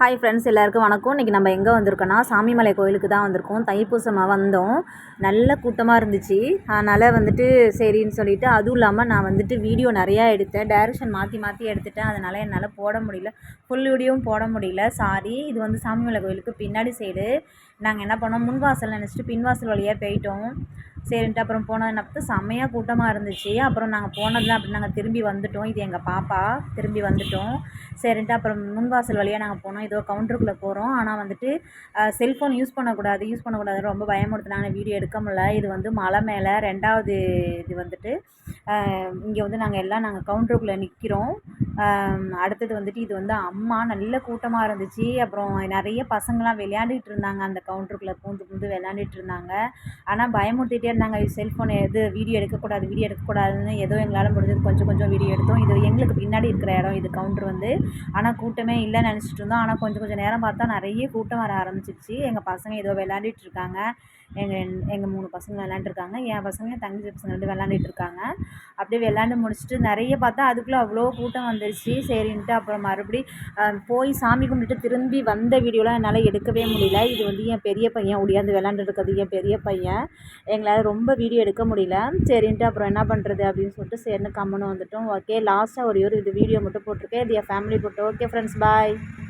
Hi friends எல்லாருக்கும் வணக்கம். இன்றைக்கி நம்ம எங்கே வந்திருக்கோன்னா சாமிமலை கோயிலுக்கு தான் வந்திருக்கோம். தைப்பூசமாக வந்தோம். நல்ல கூட்டமாக இருந்துச்சு. அதனால் வந்துட்டு சரின்னு சொல்லிவிட்டு அதுவும் இல்லாமல் நான் வந்துட்டு வீடியோ நிறையா எடுத்தேன். டைரக்ஷன் மாற்றி மாற்றி எடுத்துட்டேன். அதனால் என்னால் போட முடியல. ஃபுல் வீடியோவும் போட முடியல. சாரி இது வந்து சாமிமலை கோயிலுக்கு பின்னாடி சைடு நாங்கள் என்ன பண்ணோம் முன்வாசல் நினச்சிட்டு பின்வாசல் வழியாக போயிட்டோம். சரின்ட்டு அப்புறம் போனது செம்மையாக கூட்டமாக இருந்துச்சு. அப்புறம் நாங்கள் போனதில் அப்படி நாங்கள் திரும்பி வந்துட்டோம். இது எங்கள் பாப்பா. திரும்பி வந்துட்டோம். சரின்ட்டு அப்புறம் முன்வாசல் வழியாக நாங்கள் போனோம். ஏதோ கவுண்டருக்குள்ளே போகிறோம் ஆனால் வந்துட்டு செல்ஃபோன் யூஸ் பண்ணக்கூடாது யூஸ் பண்ணக்கூடாது ரொம்ப பயமுறுத்துனாங்க. வீடியோ எடுக்க முடியல. இது வந்து மலை மேலே ரெண்டாவது இது வந்துட்டு இங்கே வந்து நாங்கள் எல்லாம் நாங்கள் கவுண்டருக்குள்ளே நிற்கிறோம் அடுத்தது வந்துட்டு இது வந்து அம்மா நல்ல கூட்டமாக இருந்துச்சு. அப்புறம் நிறைய பசங்களாம் விளையாண்டுட்டு இருந்தாங்க. அந்த கவுண்டருக்குள்ளே பூந்து பூந்து விளையாண்டுட்டு இருந்தாங்க. ஆனால் பயமுறுத்திட்டே இருந்தாங்க. செல்ஃபோன் எது வீடியோ எடுக்கக்கூடாது வீடியோ எடுக்கக்கூடாதுன்னு ஏதோ எங்களால் முடிஞ்சது கொஞ்சம் கொஞ்சம் வீடியோ எடுத்தோம். இது எங்களுக்கு பின்னாடி இருக்கிற இடம் இது கவுண்டர் வந்து. ஆனால் கூட்டமே இல்லைன்னு நினச்சிட்டு இருந்தோம். ஆனால் கொஞ்சம் கொஞ்சம் நேரம் பார்த்தா நிறைய கூட்டம் வர ஆரம்பிச்சிருச்சு. எங்கள் பசங்க ஏதோ விளையாண்டுட்டு இருக்காங்க. எங்கள் எங்கள் மூணு பசங்க விளாண்டுருக்காங்க என் பசங்க என் தங்கச்சி பசங்க ரெண்டு விளாண்டுட்டு இருக்காங்க. அப்படியே விளாண்டு முடிச்சுட்டு நிறைய பார்த்தா அதுக்குள்ளே அவ்வளோ கூட்டம் வந்து வந்துருச்சு. சரின்ட்டு அப்புறம் மறுபடி போய் சாமி கும்பிட்டுட்டு திரும்பி வந்த வீடியோலாம் என்னால் எடுக்கவே முடியல. இது வந்து என் பெரிய பையன் ஒடியாந்து விளாண்டுருக்கிறது என் பெரிய பையன். எங்களால் ரொம்ப வீடியோ எடுக்க முடியல. சரின்ட்டு அப்புறம் என்ன பண்ணுறது அப்படின்னு சொல்லிட்டு சரின்னு கம்மனு வந்துட்டோம். ஓகே லாஸ்ட்டாக ஒரே ஒரு இது வீடியோ மட்டும் போட்டிருக்கேன். இது என் ஃபேமிலி போட்டு ஓகே ஃப்ரெண்ட்ஸ் பாய்